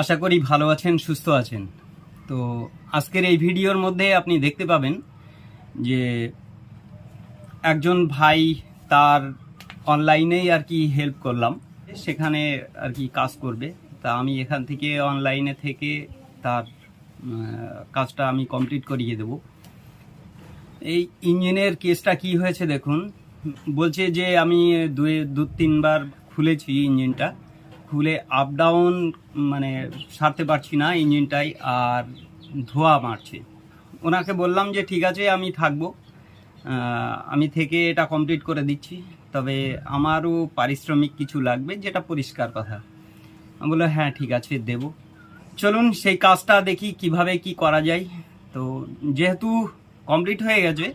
আশা করি ভালো আছেন, সুস্থ আছেন। তো আজকের এই ভিডিওর মধ্যে আপনি দেখতে পাবেন যে একজন ভাই তার অনলাইনেই আর কি হেল্প করলাম। সেখানে আর কি কাজ করবে। তা আমি এখান থেকে অনলাইনে থেকে তার কাজটা আমি কমপ্লিট করিয়ে দেব। এই ইঞ্জিনের কেসটা কি হয়েছে দেখুন। বলছে যে আমি দুই দু তিনবার খুলেছি ইঞ্জিনটা। খুলে আপ ডাউন মানে সারতে পারছি না ইঞ্জিনটাই, আর ধোয়া মারছে। ওনাকে বললাম যে, ঠিক আছে, আমি থাকব। আমি থেকে এটা কমপ্লিট করে দিচ্ছি। তবে আমারও পারিশ্রমিক কিছু লাগবে, যেটা পরিষ্কার কথা। আমি বলল হ্যাঁ ঠিক আছে, দেব। চলুন, সেই কাজটা দেখি কীভাবে কি করা যায়। তো যেহেতু কমপ্লিট হয়ে গেছে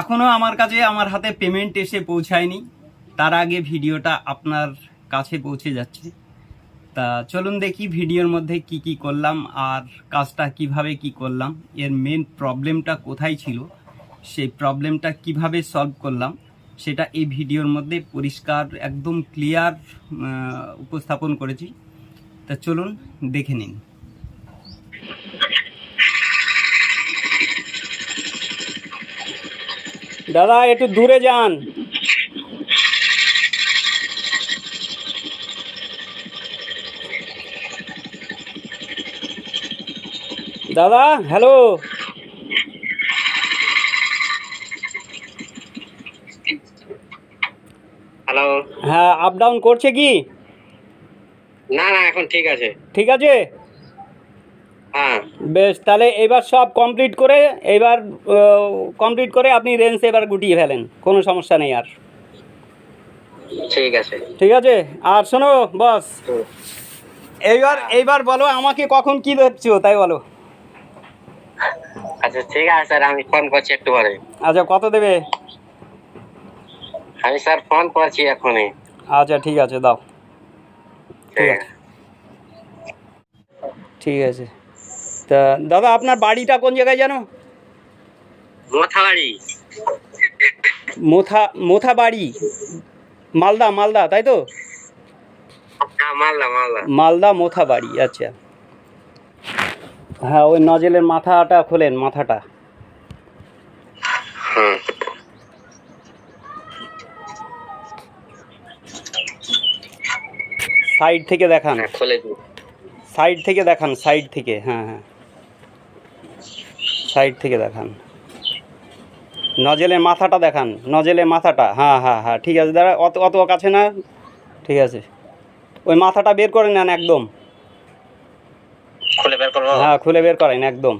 এখনও আমার কাছে আমার হাতে পেমেন্ট এসে পৌঁছায়নি। তার আগে ভিডিওটা আপনার কাছে পৌঁছে যাচ্ছে। তা চলুন দেখি ভিডিওর মধ্যে কি কি করলাম আর কাজটা কীভাবে কি করলাম। এর মেন প্রবলেমটা কোথায় ছিল? সেই প্রবলেমটা কীভাবে সলভ করলাম? সেটা এই ভিডিওর মধ্যে পরিষ্কার, একদম ক্লিয়ার উপস্থাপন করেছি। তা চলুন দেখে নিন। দাদা, একটু দূরে যান। দাদা হ্যালো। হ্যালো। হ্যাঁ আপ ডাউন করছে কি? না না এখন ঠিক আছে। ঠিক আছে? হ্যাঁ। বেশ তাহলে এবার সব কমপ্লিট করে এবার কমপ্লিট করে আপনি রেঞ্জ এবার গুটিয়ে ফেলেন কোনো সমস্যা নেই আর। ঠিক আছে। ঠিক আছে? আর শোনো বস এইবার এইবার বলো আমাকে কখন কি ধরছো তাই বলো। আচ্ছা ঠিক আছে স্যার আমি ফোন করছি একটু পরে। আচ্ছা কত দেবে? আমি স্যার ফোন করছি এখনই। আচ্ছা ঠিক আছে দাও। ঠিক আছে। ঠিক আছে। তা দাদা আপনার বাড়িটা কোন জায়গায় জানো? মোথাবাড়ি। মোথা মোথা বাড়ি মালদা মালদা তাই তো? হ্যাঁ মালদা মালদা। মালদা মোথা বাড়ি আচ্ছা। হ্যাঁ ওই নজেলের মাথাটা খোলেন মাথাটা। সাইড থেকে দেখান। হ্যাঁ সাইড থেকে দেখান সাইড থেকে হ্যাঁ হ্যাঁ। সাইড থেকে দেখান। নজেলের মাথাটা দেখান নজেলের মাথাটা হ্যাঁ হ্যাঁ হ্যাঁ ঠিক আছে দাঁড়া অত অত কাছে না ঠিক আছে। ওই মাথাটা বের করে নেন একদম। খুলে বের করব? হ্যাঁ খুলে বের করেন একদম।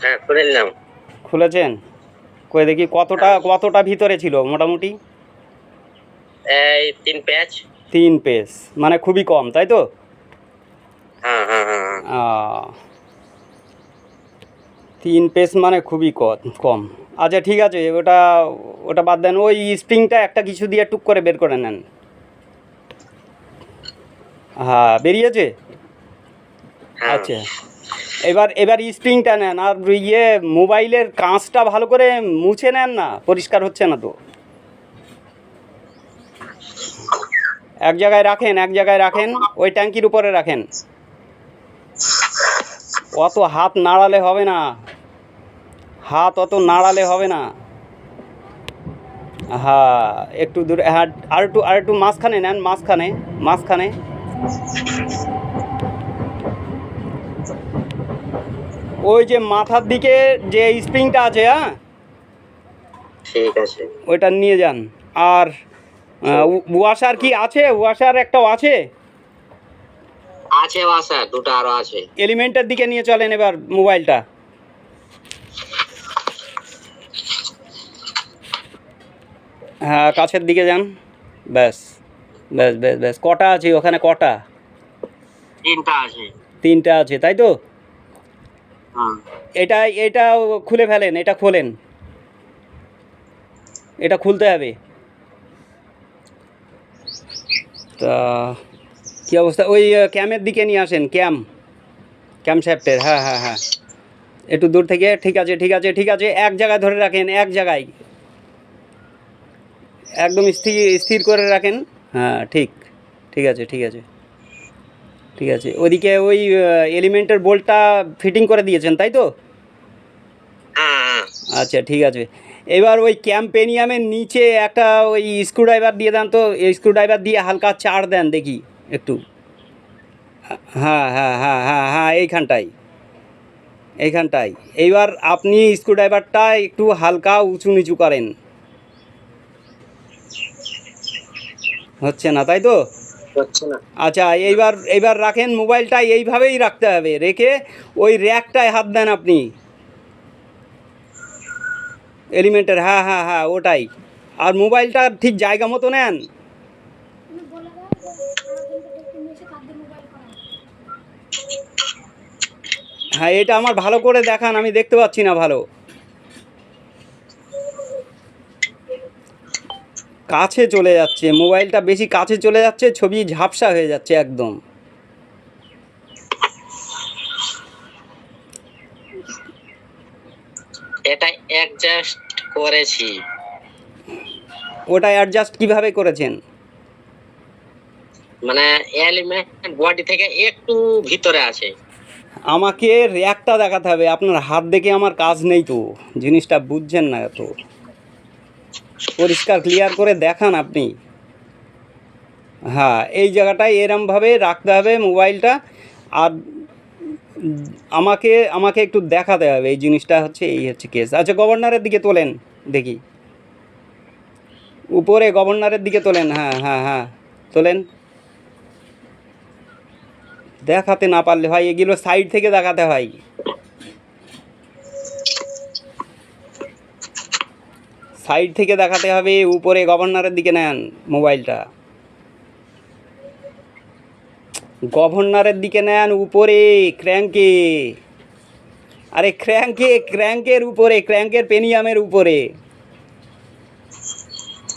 হ্যাঁ খুলে নিলাম। খুলেছেন? কই দেখি কতটা কতটা ভিতরে ছিল মোটামুটি? এই তিন পেজ তিন পেস মানে খুবই কম তাই তো? হ্যাঁ হ্যাঁ হ্যাঁ হ্যাঁ। তিন পেস মানে খুবই কম। আচ্ছা ঠিক আছে ওটা ওটা বাদ দেন ওই স্প্রিংটা একটা কিছু দিয়ে টুক করে বের করে নেন। হ্যাঁ বেরিয়েছে? হ্যাঁ। আচ্ছা। এবার এবার স্প্রিংটা নেন আর ইয়ে মোবাইলের কাঁচটা ভালো করে মুছে নেন না পরিষ্কার হচ্ছে না তো। এক জায়গায় রাখেন এক জায়গায় রাখেন ওই ট্যাঙ্কির উপরে রাখেন। অত হাত নাড়ালে হবে না। হাত অত নাড়ালে হবে না। হ্যাঁ একটু দূরে হ্যাঁ আর একটু আর একটু মাঝখানে নেন মাঝখানে মাঝখানে। ওই যে মাথার দিকে যে স্প্রিংটা আছে হ্যাঁ? ঠিক আছে। ওইটা নিয়ে যান। আর ওয়াশার কি আছে? ওয়াশার একটাও আছে? আছে বাসা দুটো আরও আছে। এলিমেন্টের দিকে নিয়ে চলেন এবার মোবাইলটা। হ্যাঁ কাছের দিকে যান। ব্যাস। ব্যাস ব্যাস ব্যাস। কটা আছে ওখানে? কটা? তিনটা আছে। তিনটা আছে তাই তো? এটা এটা খুলে ফেলেন এটা খোলেন। এটা খুলতে হবে। তা কী অবস্থা? ওই ক্যামের দিকে নিয়ে আসেন ক্যাম। ক্যাম শ্যাফটের হ্যাঁ হ্যাঁ হ্যাঁ। একটু দূর থেকে ঠিক আছে ঠিক আছে ঠিক আছে এক জায়গায় ধরে রাখেন এক জায়গায়। একদম স্থির স্থির করে রাখেন। হ্যাঁ ঠিক ঠিক আছে ঠিক আছে। ঠিক আছে ওদিকে ওই এলিমেন্টের বোল্টটা ফিটিং করে দিয়েছেন তাই তো? হ্যাঁ। আচ্ছা ঠিক আছে। এবার ওই ক্যাম্পেনিয়ামের নিচে একটা ওই স্ক্রুড্রাইভার দিয়ে দেন তো এই স্ক্রুড্রাইভার দিয়ে হালকা চার দেন দেখি একটু। হ্যাঁ হ্যাঁ হ্যাঁ হ্যাঁ হ্যাঁ এইখানটাই এইখানটাই এইবার আপনি স্ক্রুড্রাইভারটা একটু হালকা উঁচু নিচু করেন। হচ্ছে না তাই তো? আচ্ছা এইবার এইবার রাখেন মোবাইলটা এইভাবেই রাখতে হবে। রেখে ওই র্যাকটায় হাত দেন আপনি। এলিমেন্টের হ্যাঁ হ্যাঁ হ্যাঁ ওটাই। আর মোবাইলটা ঠিক জায়গা মতো নেন। হ্যাঁ এটা আমার ভালো করে দেখান আমি দেখতে পাচ্ছি না ভালো। কাছে চলে যাচ্ছে মোবাইলটা বেশি কাছে চলে যাচ্ছে ছবি ঝাপসা হয়ে যাচ্ছে একদম। এটা অ্যাডজাস্ট করেছি। ওটা অ্যাডজাস্ট কীভাবে করেছেন? মানে এলিমেন্ট বডি থেকে একটু ভিতরে আছে আমাকে র্যাকটা দেখাতে হবে আপনার হাত দেখে আমার কাজ নেই তো জিনিসটা বুঝছেন না তো পরিষ্কার ক্লিয়ার করে দেখান আপনি। হ্যাঁ এই জায়গাটায় এরমভাবে রাখতে হবে মোবাইলটা। আর আমাকে আমাকে একটু দেখাতে হবে, এই জিনিসটা হচ্ছে, এই হচ্ছে কেস আচ্ছা গভর্নরের দিকে তোলেন, দেখি। উপরে গভর্নরের দিকে তোলেন হ্যাঁ হ্যাঁ হ্যাঁ তোলেন। দেখাতে না পারলে হয় এগুলো সাইড থেকে দেখাতে হয়। সাইড থেকে দেখাতে হবে উপরে গভর্নরের দিকে নেন মোবাইলটা। গভর্নরের দিকে নেন উপরে ক্র্যাঙ্কে। আরে ক্র্যাঙ্কে ক্র্যাঙ্কের উপরে ক্র্যাঙ্কের পেনিয়ামের উপরে।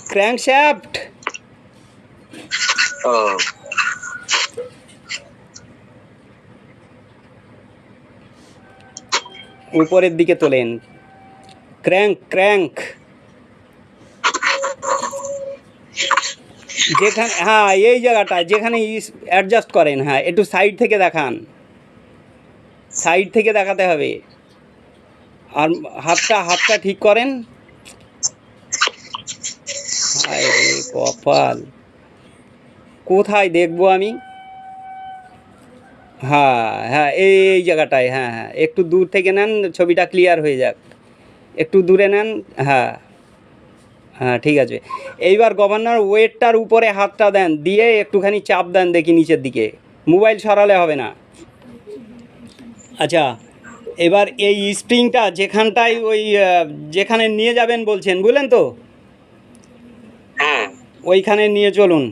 ক্র্যাঙ্কশ্যাফট উপরের দিকে তোলেন। Crank crank. যেখানে হ্যাঁ এই জায়গাটা, যেখানে অ্যাডজাস্ট করেন হ্যাঁ একটু সাইড থেকে দেখান। সাইড থেকে দেখাতে হবে। আর হাতটা হাতটা ঠিক করেন। কপাল। কোথায় দেখব আমি? হ্যাঁ হ্যাঁ এই এই জায়গাটায় হ্যাঁ হ্যাঁ একটু দূর থেকে নেন, ছবিটা ক্লিয়ার হয়ে যাক। একটু দূরে নেন হ্যাঁ। হ্যাঁ ঠিক আছে। এইবার গভর্নর ওয়েটটার উপরে হাতটা দেন দিয়ে একটুখানি চাপ দেন দেখি নিচের দিকে। মোবাইল সরালে হবে না। আচ্ছা এবার এই স্প্রিংটা যেখানটায় ওই যেখানে নিয়ে যাবেন বলছেন বুঝলেন তো? হ্যাঁ। ওইখানে নিয়ে চলুন।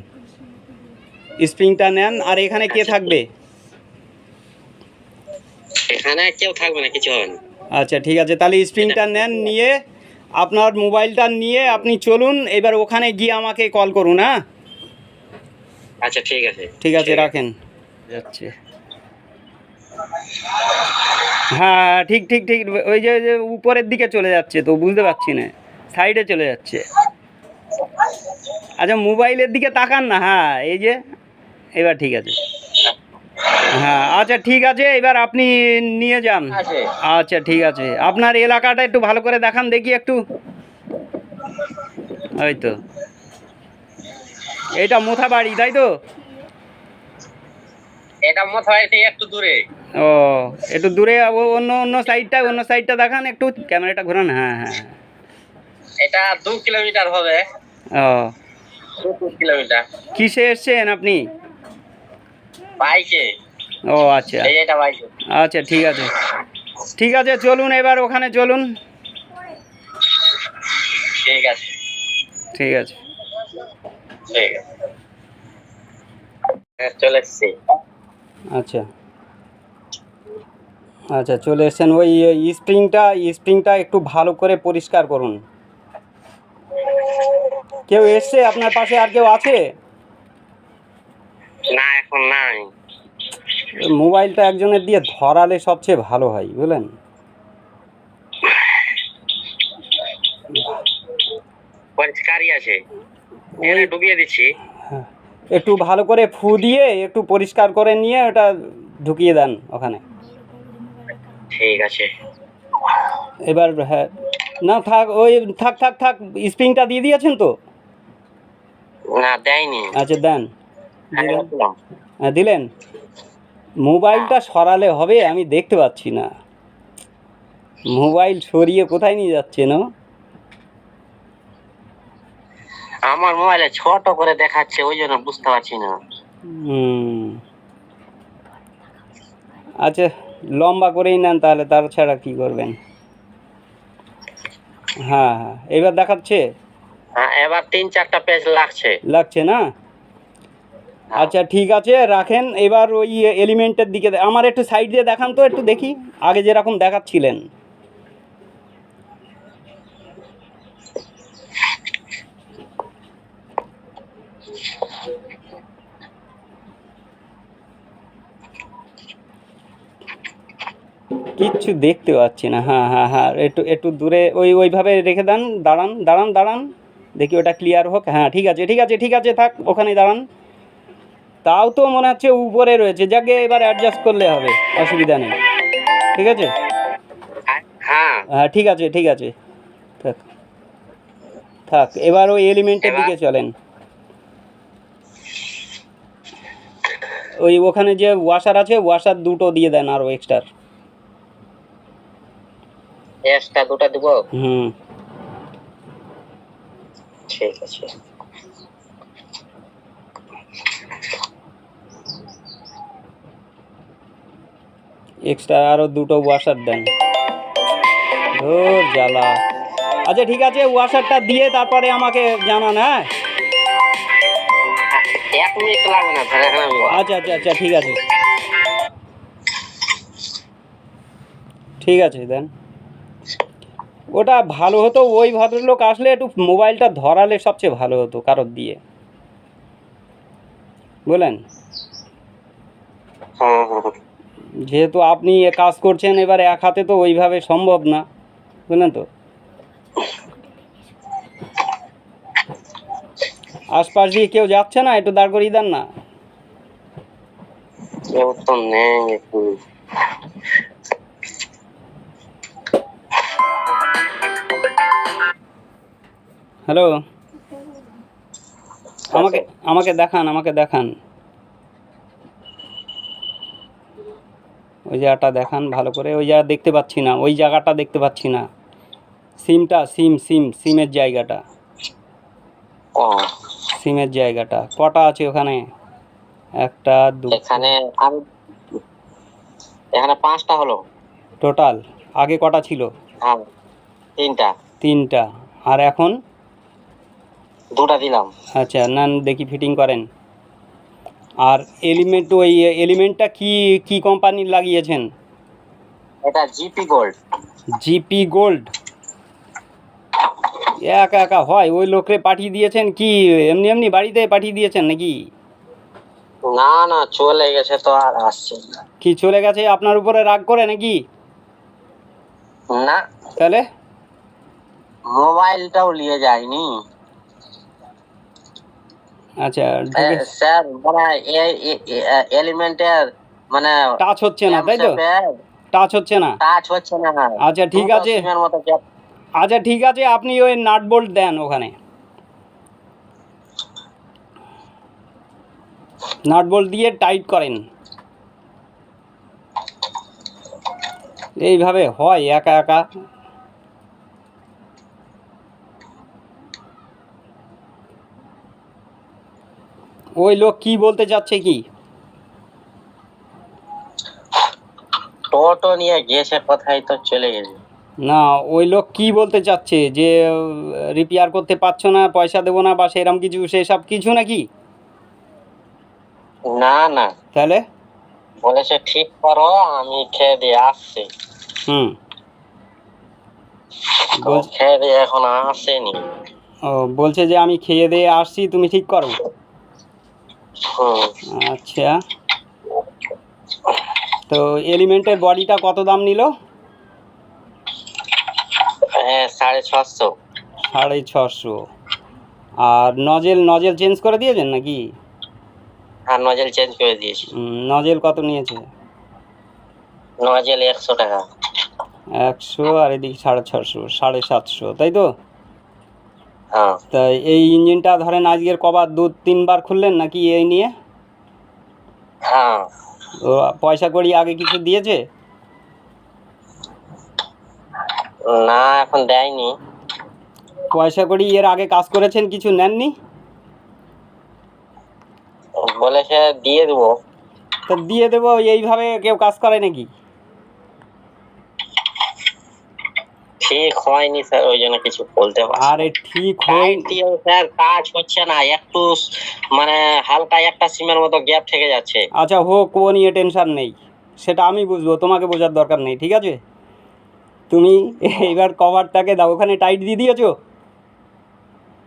স্প্রিংটা নেন আর এখানে কে থাকবে? এখানে কেউ থাকবে না কিছু হবে না। আচ্ছা ঠিক আছে তাহলে স্প্রিংটা নেন নিয়ে আপনার মোবাইলটা নিয়ে আপনি চলুন এবার ওখানে গিয়ে আমাকে কল করুন হ্যাঁ? আচ্ছা ঠিক আছে। ঠিক আছে রাখেন। যাচ্ছে। হ্যাঁ ঠিক ঠিক ঠিক ওই যে ওই যে উপরের দিকে চলে যাচ্ছে তো বুঝতে পারছি না। সাইডে চলে যাচ্ছে। আচ্ছা মোবাইলের দিকে তাকান না হ্যাঁ এই যে এবার ঠিক আছে। হ্যাঁ আচ্ছা ঠিক আছে এবার আপনি নিয়ে যান। আচ্ছা ঠিক আছে। আপনার এলাকাটা একটু ভালো করে দেখান দেখি একটু। ওই তো। এটা মোথা বাড়ি তাই তো? এটা মথায় থেকে একটু দূরে। ও একটু দূরে অন্য অন্য সাইডটা অন্য সাইডটা দেখান একটু ক্যামেরাটা ঘোরান হ্যাঁ হ্যাঁ হ্যাঁ। এটা দু কিলোমিটার হবে। ও। কিলোমিটার। কিসে এসছেন আপনি? বাইকে। ও আচ্ছা। আচ্ছা ঠিক আছে। ঠিক আছে চলুন এবার ওখানে চলুন। ঠিক আছে। ঠিক আছে। ঠিক আছে। হ্যাঁ, চলে এসছি। আচ্ছা। আচ্ছা চলে এসছেন। ওই স্প্রিংটা স্প্রিংটা একটু ভালো করে পরিষ্কার করুন। কেউ এসছে আপনার পাশে? আর কেউ আছে? না এখন নাই। মোবাইলটা একজনের দিয়ে ধরালে সবচেয়ে ভালো হয় বুঝলেন? আছে। ডুবিয়ে দিচ্ছি। হ্যাঁ। একটু ভালো করে ফু দিয়ে একটু পরিষ্কার করে নিয়ে ওটা ঢুকিয়ে দেন ওখানে। ঠিক আছে। এবার হ্যাঁ। না থাক ওই থাক থাক থাক স্প্রিংটা দিয়ে দিয়েছেন তো? না দেয়নি। আচ্ছা দেন। হ্যাঁ দিলেন? মোবাইলটা সরালে হবে আমি দেখতে পাচ্ছি না। মোবাইল সরিয়ে কোথায় নিয়ে যাচ্ছেন ও? আমার মোবাইলে ছোট করে দেখাচ্ছে ওই জন্য বুঝতে পারছি না। আচ্ছা লম্বা করেই নেন তাহলে তার ছাড়া কি করবেন? হ্যাঁ হ্যাঁ এবার দেখাচ্ছে? হ্যাঁ এবার তিন চারটা পেজ লাগছে। লাগছে না? আচ্ছা ঠিক আছে, রাখেন। এবার ওই এলিমেন্টের দিকে আমার একটু সাইড দিয়ে দেখান তো, একটু দেখি। আগে যেরকম দেখাচ্ছিলেন। কিচ্ছু দেখতে পাচ্ছি না। হ্যাঁ হ্যাঁ হ্যাঁ একটু একটু দূরে ওই, ওইভাবে রেখে দেন। দাঁড়ান দাঁড়ান দাঁড়ান। দেখি ওটা ক্লিয়ার হোক। হ্যাঁ ঠিক আছে ঠিক আছে ঠিক আছে, থাক ওখানে দাঁড়ান। তাও তো মনে হচ্ছে উপরে রয়েছে। যাকে এবার অ্যাডজাস্ট করলে হবে অসুবিধা নেই। ঠিক আছে? হ্যাঁ। হ্যাঁ ঠিক আছে ঠিক আছে। থাক। থাক এবার ওই এলিমেন্টের দিকে চলেন। ওই ওখানে যে ওয়াশার আছে ওয়াশার দুটো দিয়ে দেন আরও এক্সট্রা এক্সট্রা দুটো দিব? হুম। ঠিক আছে। এক্সট্রা আরও দুটো ওয়াশার দেন। ধুর জ্বালা। আচ্ছা ঠিক আছে ওয়াশারটা দিয়ে তারপরে আমাকে জানান হ্যাঁ? আচ্ছা আচ্ছা আচ্ছা ঠিক আছে। ঠিক আছে দেন। ওটা ভালো হতো ওই ভদ্রলোক আসলে একটু মোবাইলটা ধরালে সবচেয়ে ভালো হতো কারোর দিয়ে। বলেন। হ্যাঁ হ্যাঁ যেহেতু আপনি এ কাজ করছেন এবার এক হাতে তো ওইভাবে সম্ভব না বুঝলেন তো? আশপাশ দিয়ে কেউ যাচ্ছে না? একটু দাঁড় করিয়ে দেন না? কেউ তো নেই হ্যালো? আমাকে আমাকে দেখান আমাকে দেখান। ওই জায়গাটা দেখান ভালো করে। ওই জায়গা দেখতে পাচ্ছি না ওই জায়গাটা দেখতে পাচ্ছি না। সিমটা সিম সিম সিমের জায়গাটা। ও। সিমের জায়গাটা। কটা আছে ওখানে? একটা দু এখানে এখানে পাঁচটা হলো। টোটাল। আগে কটা ছিল? হ্যাঁ তিনটা। তিনটা। আর এখন? দুটা দিলাম। আচ্ছা নেন দেখি ফিটিং করেন। আর এলিমেন্ট ওই এলিমেন্টটা কি কি কোম্পানির লাগিয়েছেন? এটা জিপি গোল্ড জিপি গোল্ড একা একা হয় ওই লোকরে পাঠিয়ে দিয়েছেন কি এমনি এমনি বাড়িতে পাঠিয়ে দিয়েছেন নাকি? না না চলে গেছে তো আর আসছে না। কি চলে গেছে আপনার উপরে রাগ করে নাকি? না। তাহলে? মোবাইলটাও নিয়ে যায়নি। আচ্ছা স্যার মানে এলিমেন্টের মানে টাচ হচ্ছে না তাই তো? টাচ হচ্ছে না। টাচ হচ্ছে না। আচ্ছা, ঠিক আছে। আচ্ছা ঠিক আছে আপনি ওই নাট বোল্ট দেন ওখানে। নাট বোল্ট দিয়ে টাইট করেন। এইভাবে হয় একা একা। ওই লোক কি বলতে চাচ্ছে কি? টোটো নিয়ে গেছে কোথায় তো চলে গেছে। না ওই লোক কি বলতে চাচ্ছে? যে রিপেয়ার করতে পারছ না পয়সা দেবো না বা সেরকম কিছু সেসব কিছু নাকি? না না। তাহলে? বলেছে ঠিক করো আমি খেয়ে দিয়ে আসছি। হুম। খেয়ে দিয়ে এখন আসেনি। ও বলছে যে আমি খেয়ে দিয়ে আসছি তুমি ঠিক করো। আচ্ছা। তো এলিমেন্টের বডিটা কত দাম নিল? হ্যাঁ সাড়ে ছশো। সাড়ে ছশো। আর নজেল নজেল চেঞ্জ করে দিয়েছেন নাকি? হ্যাঁ নজেল চেঞ্জ করে দিয়েছি। নজেল কত নিয়েছে? নজেল একশো টাকা। একশো আর এদিকে সাড়ে ছশো সাড়ে সাতশো তাই তো? তা এই ইঞ্জিনটা ধরেন আজকের কবার দু তিনবার খুললেন নাকি এই নিয়ে? হ্যাঁ। পয়সা করি আগে কিছু দিয়েছে? না এখন দেয়নি। পয়সা করি এর আগে কাজ করেছেন কিছু নেননি? বলেছে দিয়ে দেবো। তা দিয়ে দেবো এইভাবে কেউ কাজ করে নাকি? ঠিক হয়নি স্যার ওই জন্য কিছু বলতে পারছি আরে ঠিক হয় স্যার কাজ হচ্ছে না একটু মানে হালকা একটা সিমের মতো গ্যাপ থেকে যাচ্ছে। আচ্ছা হোক ও নিয়ে টেনশন নেই। সেটা আমি বুঝব তোমাকে বোঝার দরকার নেই ঠিক আছে? তুমি এইবার কভারটাকে দাও ওখানে টাইট দিয়ে দিয়েছ?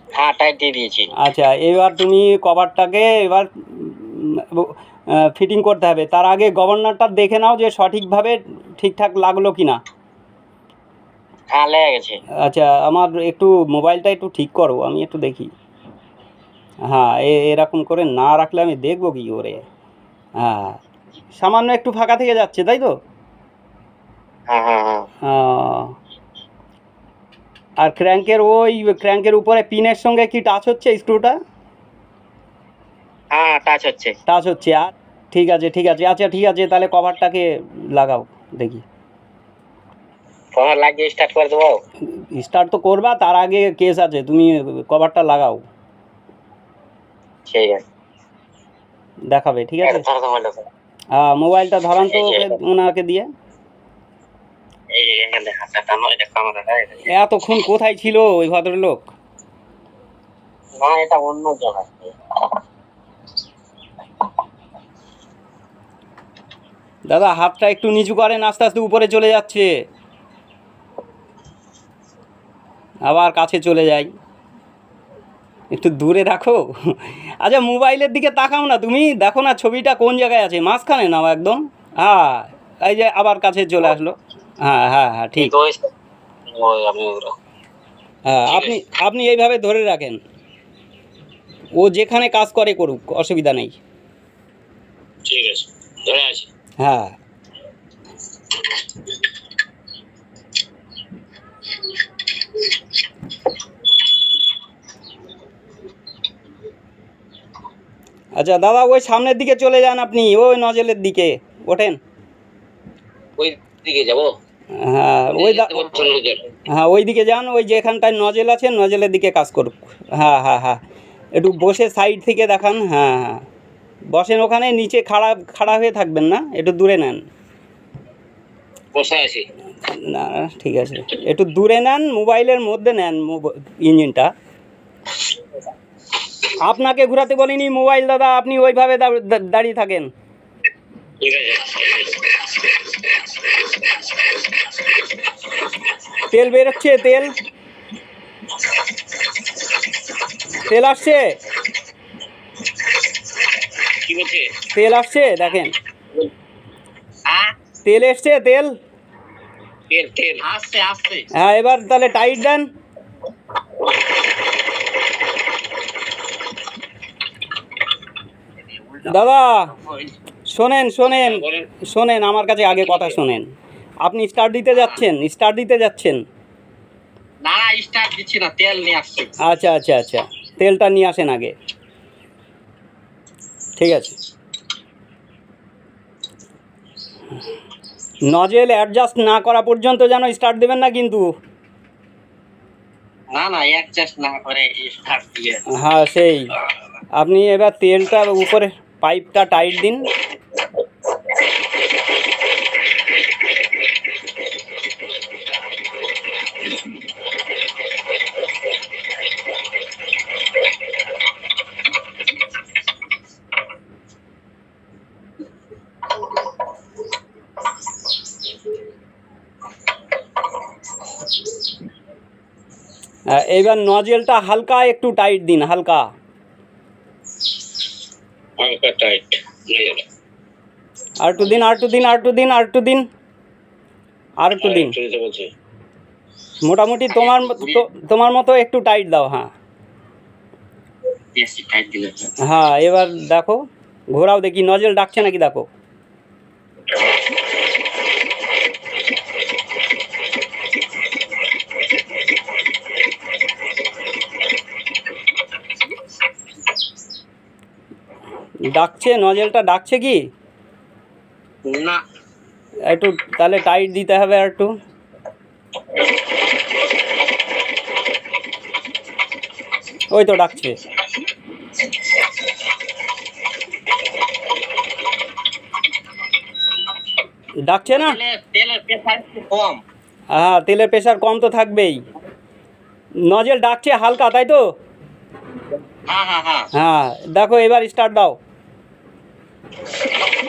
হ্যাঁ টাইট দিয়ে দিয়েছি। আচ্ছা এবার তুমি কভারটাকে এবার ফিটিং করতে হবে। তার আগে গভর্নরটা দেখে নাও যে সঠিকভাবে ঠিকঠাক লাগল কি না হ্যাঁ লেগে গেছে। আচ্ছা আমার একটু মোবাইলটা একটু ঠিক করো আমি একটু দেখি। হ্যাঁ এরকম করে না রাখলে আমি দেখব কি করে। হ্যাঁ সামান্য একটু ফাঁকা থেকে যাচ্ছে তাই তো? হ্যাঁ হ্যাঁ হ্যাঁ। আর ক্র্যাঙ্কের ওই ক্র্যাঙ্কের উপরে পিনের সঙ্গে কি টাচ হচ্ছে স্ক্রুটা হ্যাঁ টাচ হচ্ছে। টাচ হচ্ছে আর ঠিক আছে ঠিক আছে। আচ্ছা ঠিক আছে তাহলে কভারটাকে লাগাও দেখি। লাগিয়ে স্টার্ট করে দেবো। স্টার্ট তো করবা তার আগে কেস আছে তুমি কভারটা লাগাও। ঠিক আছে। দেখাবে ঠিক আছে। হ্যাঁ মোবাইলটা ধরান তো ওনাকে দিয়ে। ক্যামেরাটা এখানে। এতক্ষণ কোথায় ছিল ওই ভদ্রলোক? না এটা অন্য জায়গা দাদা হাতটা একটু নিচু করেন আস্তে আস্তে উপরে চলে যাচ্ছে। আবার কাছে চলে যাই। একটু দূরে রাখো আচ্ছা মোবাইলের দিকে তাকাও না তুমি। দেখো না ছবিটা কোন জায়গায় আছে? মাঝখানে নাও একদম। হ্যাঁ এই যে আবার কাছে চলে আসলো। হ্যাঁ হ্যাঁ হ্যাঁ ঠিক। হ্যাঁ আপনি আপনি এইভাবে ধরে রাখেন। ও যেখানে কাজ করে করুক অসুবিধা নেই। ঠিক আছে ধরে আছি। হ্যাঁ। আচ্ছা দাদা ওই সামনের দিকে চলে যান আপনি ওই নজলের দিকে ওঠেন। ওই দিকে যাব? হ্যাঁ ওই। হ্যাঁ ওই দিকে যান ওই যেখানটায় নজেল আছে নজেলের দিকে কাজ করুক। হ্যাঁ হ্যাঁ হ্যাঁ। একটু বসে সাইড থেকে দেখান হ্যাঁ হ্যাঁ। বসেন ওখানে নিচে খাড়া খাড়া হয়ে থাকবেন না একটু দূরে নেন। বসে আছি। না ঠিক আছে। একটু দূরে নেন মোবাইলের মধ্যে নেন ইঞ্জিনটা। আপনাকে ঘোরাতে বলিনি মোবাইল দাদা আপনি ওইভাবে দাঁড়িয়ে থাকেন। তেল বেরোচ্ছে তেল। তেল আসছে? তেল আসছে দেখেন। হ্যাঁ? তেল এসছে তেল তেল তেল আসছে আসছে হ্যাঁ এবার তাহলে টাইট দেন। দাদা শোনেন শোনেন শোনেন আমার কাছে আগে কথা শোনেন। আপনি স্টার্ট দিতে যাচ্ছেন স্টার্ট দিতে যাচ্ছেন। না না দিচ্ছি না তেল নিয়ে আসছে। আচ্ছা আচ্ছা আচ্ছা তেলটা নিয়ে আসেন আগে। ঠিক আছে। নজেল অ্যাডজাস্ট না করা পর্যন্ত যেন স্টার্ট দেবেন না কিন্তু? না না অ্যাডজাস্ট না করে স্টার্ট দিয়ে। হ্যাঁ সেই। আপনি এবার তেলটা উপরে পাইপটা টাইট দিন। এইবার নজেলটা হালকা একটু টাইট দিন হালকা। হালকা টাইট আর একটু দিন আর একটু দিন আর একটু দিন আর একটু দিন আর একটু দিন। মোটামুটি তোমার মত- তোমার মতো একটু টাইট দাও হ্যাঁ। হ্যাঁ এবার দেখো ঘোরাও দেখি নজেল ডাকছে নাকি দেখো? ডাকছে নজেলটা ডাকছে কি? না। একটু তাহলে টাইট দিতে হবে আর একটু। ওই তো ডাকছে। ডাকছে না? তেলের তেলের কম। হ্যাঁ তেলের প্রেশার কম তো থাকবেই। নজেল ডাকছে হালকা তাই তো? হ্যাঁ হ্যাঁ হ্যাঁ। হ্যাঁ দেখো এবার স্টার্ট দাও। Thank you.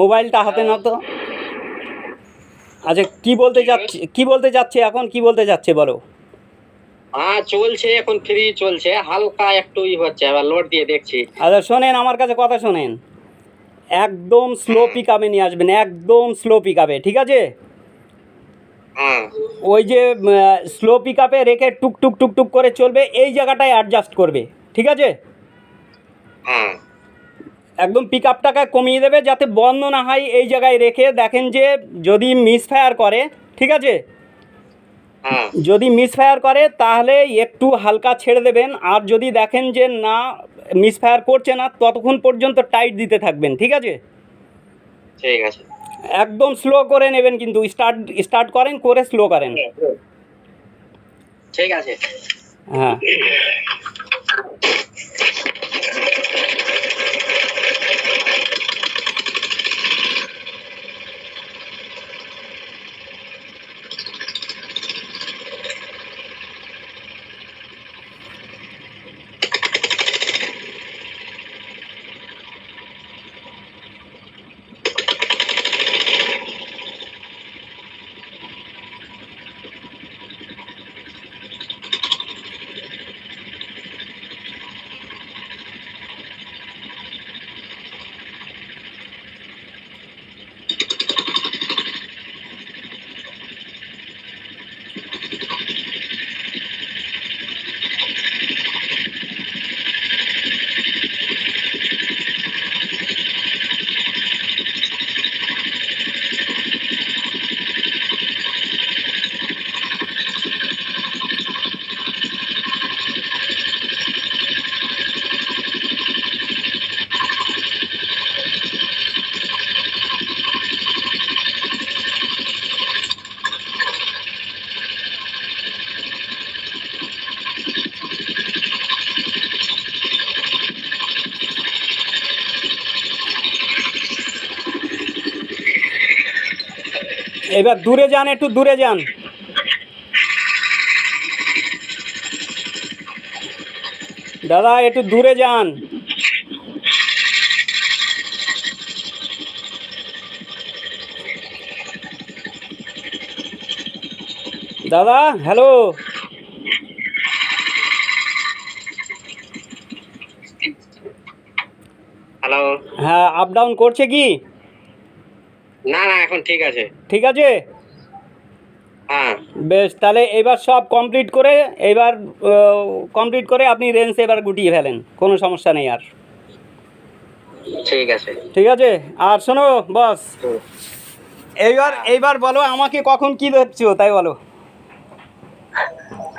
মোবাইলটা হাতে নাও তো। আচ্ছা কি বলতে যাচ্ছে কি বলতে যাচ্ছে এখন? কি বলতে যাচ্ছে বলো? হ্যাঁ চলছে এখন ফ্রি চলছে। হালকা একটু ই হচ্ছে আবার লোড দিয়ে দেখছি। আচ্ছা শোনেন আমার কাছে কথা শোনেন। একদম স্লো পিক আপে নিয়ে আসবেন একদম স্লো পিক আপে ঠিক আছে? হ্যাঁ। ওই যে স্লো পিক আপে রেখে টুক টুক টুক টুক করে চলবে এই জায়গাটায় অ্যাডজাস্ট করবে ঠিক আছে? হ্যাঁ। একদম পিক আপটাকে কমিয়ে দেবে যাতে বন্ধ না হয় এই জায়গায় রেখে দেখেন যে যদি মিসফায়ার করে ঠিক আছে? হ্যাঁ যদি মিসফায়ার করে তাহলে একটু হালকা ছেড়ে দেবেন। আর যদি দেখেন যে না মিসফায়ার করছে না ততক্ষণ পর্যন্ত টাইট দিতে থাকবেন ঠিক আছে? ঠিক আছে। একদম স্লো করে নেবেন কিন্তু স্টার্ট স্টার্ট করেন করে স্লো করেন। ঠিক আছে। হ্যাঁ। এবার দূরে যান একটু দূরে যান। দাদা একটু দূরে যান। দাদা হ্যালো। হ্যালো। হ্যাঁ আপ ডাউন করছে কি? না না এখন ঠিক আছে। ঠিক আছে? হ্যাঁ। বেশ তাহলে এবার সব কমপ্লিট করে এবার কমপ্লিট করে আপনি রেঞ্জ এবার গুটিয়ে ফেলেন। কোনো সমস্যা নেই আর। ঠিক আছে। ঠিক আছে? আর শোনো বস এইবার এইবার বলো আমাকে কখন কি দেখছ তাই বলো।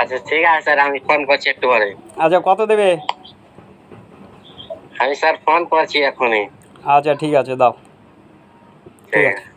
আচ্ছা ঠিক আছে স্যার আমি ফোন করছি একটু পরে। আচ্ছা কত দেবে? আমি স্যার ফোন করছি এখনই। আচ্ছা ঠিক আছে দাও। ঠিক ঠিক আছে আছে